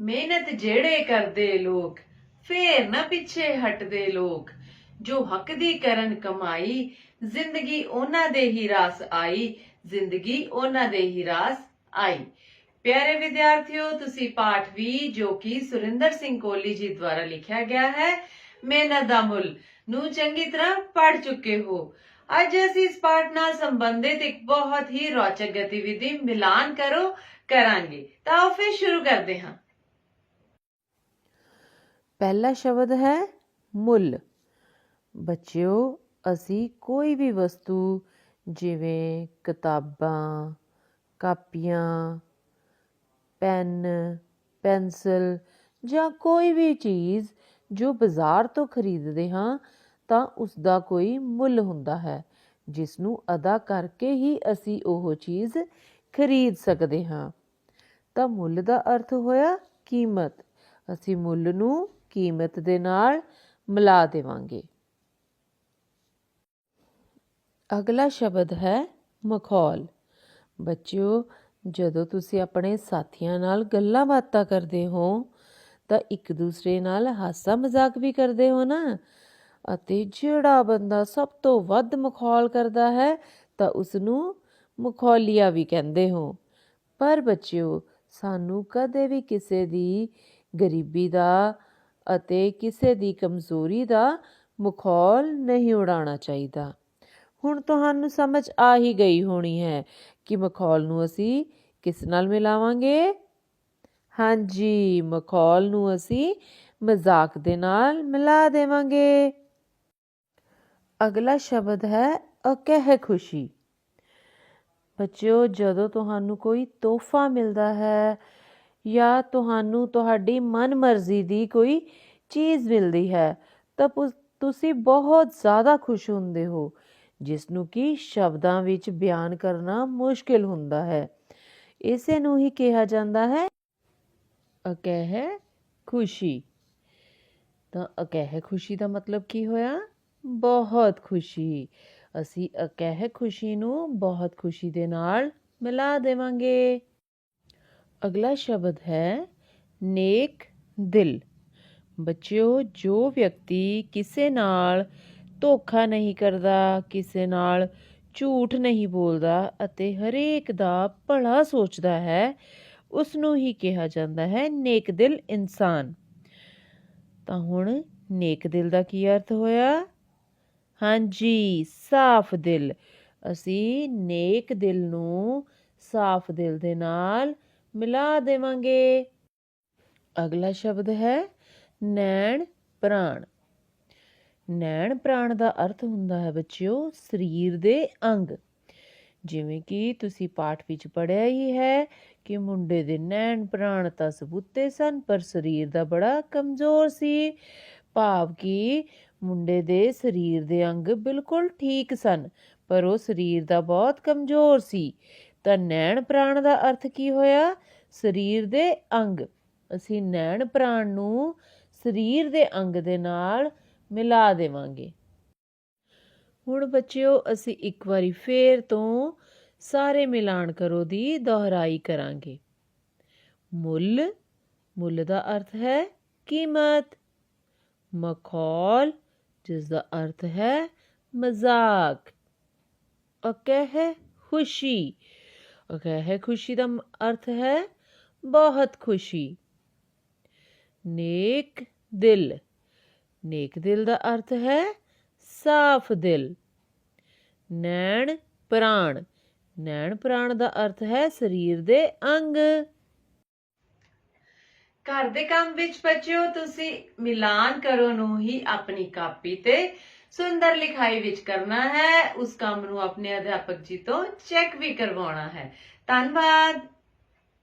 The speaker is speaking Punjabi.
ਮਿਹਨਤ ਜਿਹੜੇ ਕਰਦੇ ਲੋਕ, ਫੇਰ ਨਾ ਪਿੱਛੇ ਹਟਦੇ ਲੋਕ। ਜੋ ਹੱਕ ਦੀ ਕਰਨ ਕਮਾਈ, ਜ਼ਿੰਦਗੀ ਉਹਨਾਂ ਦੇ ਹੀ ਰਾਸ ਆਈ, ਜ਼ਿੰਦਗੀ ਉਹਨਾਂ ਦੇ ਹੀ ਰਾਸ ਆਈ। ਪਿਆਰੇ ਵਿਦਿਆਰਥੀਓ, ਤੁਸੀਂ ਪਾਠ ਵੀ ਜੋ ਕਿ ਸੁਰਿੰਦਰ ਸਿੰਘ ਕੋਲੀ ਜੀ ਦੁਆਰਾ ਲਿਖਿਆ ਗਿਆ ਹੈ, ਮਿਹਨਤ ਦਾ ਮੁੱਲ ਨੂੰ ਚੰਗੀ ਤਰ੍ਹਾਂ ਪੜ੍ਹ ਚੁੱਕੇ ਹੋ। ਅੱਜ ਅਸੀਂ ਇਸ ਪਾਠ ਨਾਲ ਸੰਬੰਧਿਤ ਇੱਕ ਬਹੁਤ ਹੀ ਰੌਚਕ ਗਤੀਵਿਧੀ ਮਿਲਾਨ ਕਰੋ, ਕਰਾਂਗੇ। ਤਾਂ ਫਿਰ ਸ਼ੁਰੂ ਕਰਦੇ ਹਾਂ। ਪਹਿਲਾ ਸ਼ਬਦ ਹੈ ਮੁੱਲ। ਬੱਚਿਓ, ਅਸੀਂ ਕੋਈ ਵੀ ਵਸਤੂ ਜਿਵੇਂ ਕਿਤਾਬਾਂ, ਕਾਪੀਆਂ, ਪੈਨ, ਪੈਨਸਲ ਜਾਂ ਕੋਈ ਵੀ ਚੀਜ਼ ਜੋ ਬਾਜ਼ਾਰ ਤੋਂ ਖਰੀਦਦੇ ਹਾਂ, ਤਾਂ ਉਸ ਦਾ ਕੋਈ ਮੁੱਲ ਹੁੰਦਾ ਹੈ ਜਿਸ ਨੂੰ ਅਦਾ ਕਰਕੇ ਹੀ ਅਸੀਂ ਉਹ ਚੀਜ਼ ਖਰੀਦ ਸਕਦੇ ਹਾਂ। ਤਾਂ ਮੁੱਲ ਦਾ ਅਰਥ ਹੋਇਆ ਕੀਮਤ। ਅਸੀਂ ਮੁੱਲ ਨੂੰ ਕੀਮਤ ਦੇ ਨਾਲ ਮਿਲਾ ਦੇਵਾਂਗੇ। ਅਗਲਾ ਸ਼ਬਦ ਹੈ ਮਖੌਲ। ਬੱਚਿਓ, ਜਦੋਂ ਤੁਸੀਂ ਆਪਣੇ ਸਾਥੀਆਂ ਨਾਲ ਗੱਲਾਂ ਬਾਤਾਂ ਕਰਦੇ ਹੋ, ਤਾਂ ਇੱਕ ਦੂਸਰੇ ਨਾਲ ਹਾਸਾ ਮਜ਼ਾਕ ਵੀ ਕਰਦੇ ਹੋ ਨਾ? ਅਤੇ ਜਿਹੜਾ ਬੰਦਾ ਸਭ ਤੋਂ ਵੱਧ ਮਖੌਲ ਕਰਦਾ ਹੈ, ਤਾਂ ਉਸ ਨੂੰ ਮਖੌਲੀਆ ਵੀ ਕਹਿੰਦੇ ਹੋ। ਪਰ ਬੱਚਿਓ, ਸਾਨੂੰ ਕਦੇ ਵੀ ਕਿਸੇ ਦੀ ਗਰੀਬੀ ਦਾ ਅਤੇ ਕਿਸੇ ਦੀ ਕਮਜ਼ੋਰੀ ਦਾ ਮਖੌਲ ਨਹੀਂ ਉਡਾਉਣਾ ਚਾਹੀਦਾ। ਹੁਣ ਤੁਹਾਨੂੰ ਸਮਝ ਆ ਹੀ ਗਈ ਹੋਣੀ ਹੈ ਕਿ ਮਖੌਲ ਨੂੰ ਅਸੀਂ ਕਿਸ ਨਾਲ ਮਿਲਾਵਾਂਗੇ? ਹਾਂਜੀ, ਮਖੌਲ ਨੂੰ ਅਸੀਂ ਮਜ਼ਾਕ ਦੇ ਨਾਲ ਮਿਲਾ ਦੇਵਾਂਗੇ। ਅਗਲਾ ਸ਼ਬਦ ਹੈ ਅਕਹਿ ਖੁਸ਼ੀ। ਬੱਚਿਓ, ਜਦੋਂ ਤੁਹਾਨੂੰ ਕੋਈ ਤੋਹਫਾ ਮਿਲਦਾ ਹੈ ਜਾਂ ਤੁਹਾਨੂੰ ਤੁਹਾਡੀ ਮਨਮਰਜ਼ੀ ਦੀ ਕੋਈ ਚੀਜ਼ ਮਿਲਦੀ ਹੈ, ਤਾਂ ਪੁ- ਤੁਸੀਂ ਬਹੁਤ ਜ਼ਿਆਦਾ ਖੁਸ਼ ਹੁੰਦੇ ਹੋ ਜਿਸ ਨੂੰ ਕਿ ਸ਼ਬਦਾਂ ਵਿੱਚ ਬਿਆਨ ਕਰਨਾ ਮੁਸ਼ਕਿਲ ਹੁੰਦਾ ਹੈ। ਇਸੇ ਨੂੰ ਹੀ ਕਿਹਾ ਜਾਂਦਾ ਹੈ, ਅਕਹਿ ਖੁਸ਼ੀ। ਤਾਂ ਅਕਹਿ ਖੁਸ਼ੀ ਦਾ ਮਤਲਬ ਕੀ ਹੋਇਆ? ਬਹੁਤ ਖੁਸ਼ੀ। ਅਸੀਂ ਅਕਹਿ ਖੁਸ਼ੀ ਨੂੰ ਬਹੁਤ ਖੁਸ਼ੀ ਦੇ ਨਾਲ ਮਿਲਾ ਦੇਵਾਂਗੇ। ਅਗਲਾ ਸ਼ਬਦ ਹੈ ਨੇਕ ਦਿਲ। ਬੱਚਿਓ, ਜੋ ਵਿਅਕਤੀ ਕਿਸੇ ਨਾਲ ਧੋਖਾ ਨਹੀਂ ਕਰਦਾ, ਕਿਸੇ ਨਾਲ ਝੂਠ ਨਹੀਂ ਬੋਲਦਾ ਅਤੇ ਹਰੇਕ ਦਾ ਭਲਾ ਸੋਚਦਾ ਹੈ ਉਸ ਨੂੰ ਹੀ ਕਿਹਾ ਜਾਂਦਾ ਹੈ ਨੇਕ ਦਿਲ ਇਨਸਾਨ। ਤਾਂ ਹੁਣ ਨੇਕ ਦਿਲ ਦਾ ਕੀ ਅਰਥ ਹੋਇਆ? ਹਾਂਜੀ, ਸਾਫ਼ ਦਿਲ। ਅਸੀਂ ਨੇਕ ਦਿਲ ਨੂੰ ਸਾਫ਼ ਦਿਲ ਦੇ ਨਾਲ ਮਿਲਾ ਦੇਵਾਂਗੇ। ਅਗਲਾ ਸ਼ਬਦ ਹੈ ਨੈਣ ਪ੍ਰਾਣ। ਨੈਣ ਪ੍ਰਾਣ ਦਾ ਅਰਥ ਹੁੰਦਾ ਹੈ ਬੱਚਿਓ ਸਰੀਰ ਦੇ ਅੰਗ। ਜਿਵੇਂ ਕਿ ਤੁਸੀਂ ਪਾਠ ਵਿੱਚ ਪੜ੍ਹਿਆ ਹੀ ਹੈ ਕਿ ਮੁੰਡੇ ਦੇ ਨੈਣ ਪ੍ਰਾਣ ਤਾਂ ਸਬੂਤੇ ਸਨ, ਪਰ ਸਰੀਰ ਦਾ ਬੜਾ ਕਮਜ਼ੋਰ ਸੀ। ਭਾਵ ਕਿ ਮੁੰਡੇ ਦੇ ਸਰੀਰ ਦੇ ਅੰਗ ਬਿਲਕੁਲ ਠੀਕ ਸਨ, ਪਰ ਉਹ ਸਰੀਰ ਦਾ ਬਹੁਤ ਕਮਜ਼ੋਰ ਸੀ। ਤਾਂ ਨੈਣ ਪ੍ਰਾਣ ਦਾ ਅਰਥ ਕੀ ਹੋਇਆ? ਸਰੀਰ ਦੇ ਅੰਗ। ਅਸੀਂ ਨੈਣ ਪ੍ਰਾਣ ਨੂੰ ਸਰੀਰ ਦੇ ਅੰਗ ਦੇ ਨਾਲ ਮਿਲਾ ਦੇਵਾਂਗੇ। ਹੁਣ ਬੱਚਿਓ, ਅਸੀਂ ਇੱਕ ਵਾਰੀ ਫੇਰ ਤੋਂ ਸਾਰੇ ਮਿਲਾਣ ਕਰੋ ਦੀ ਦੁਹਰਾਈ ਕਰਾਂਗੇ। ਮੁੱਲ। ਮੁੱਲ ਦਾ ਅਰਥ ਹੈ ਕੀਮਤ। ਮਖੌਲ, ਜਿਸ ਦਾ ਅਰਥ ਹੈ ਮਜ਼ਾਕ। ਅਕਹਿ ਖੁਸ਼ੀ। ਅਕਹਿ ਖੁਸ਼ੀ ਦਾ ਅਰਥ ਹੈ ਬਹੁਤ ਖੁਸ਼ੀ ਨੇਕ ਦਿਲ ਨੇਕ ਦਿਲ ਦਾ ਅਰਥ ਹੈ ਸਾਫ਼ ਦਿਲ ਨੈਣ ਪ੍ਰਾਣ ਨੈਣ ਪ੍ਰਾਣ ਦਾ ਅਰਥ ਹੈ ਸਰੀਰ ਦੇ ਅੰਗ ਘਰ ਦੇ ਕੰਮ ਵਿੱਚ ਬੱਚਿਓ, ਤੁਸੀਂ ਮਿਲਾਨ ਕਰੋ ਨੂੰ ਹੀ ਆਪਣੀ ਕਾਪੀ ਤੇ ਸੁੰਦਰ ਲਿਖਾਈ ਵਿੱਚ ਕਰਨਾ ਹੈ। ਉਸ ਕੰਮ ਨੂੰ ਆਪਣੇ ਅਧਿਆਪਕ ਜੀ ਤੋਂ ਚੈੱਕ ਵੀ ਕਰਵਾਉਣਾ ਹੈ। ਧੰਨਵਾਦ।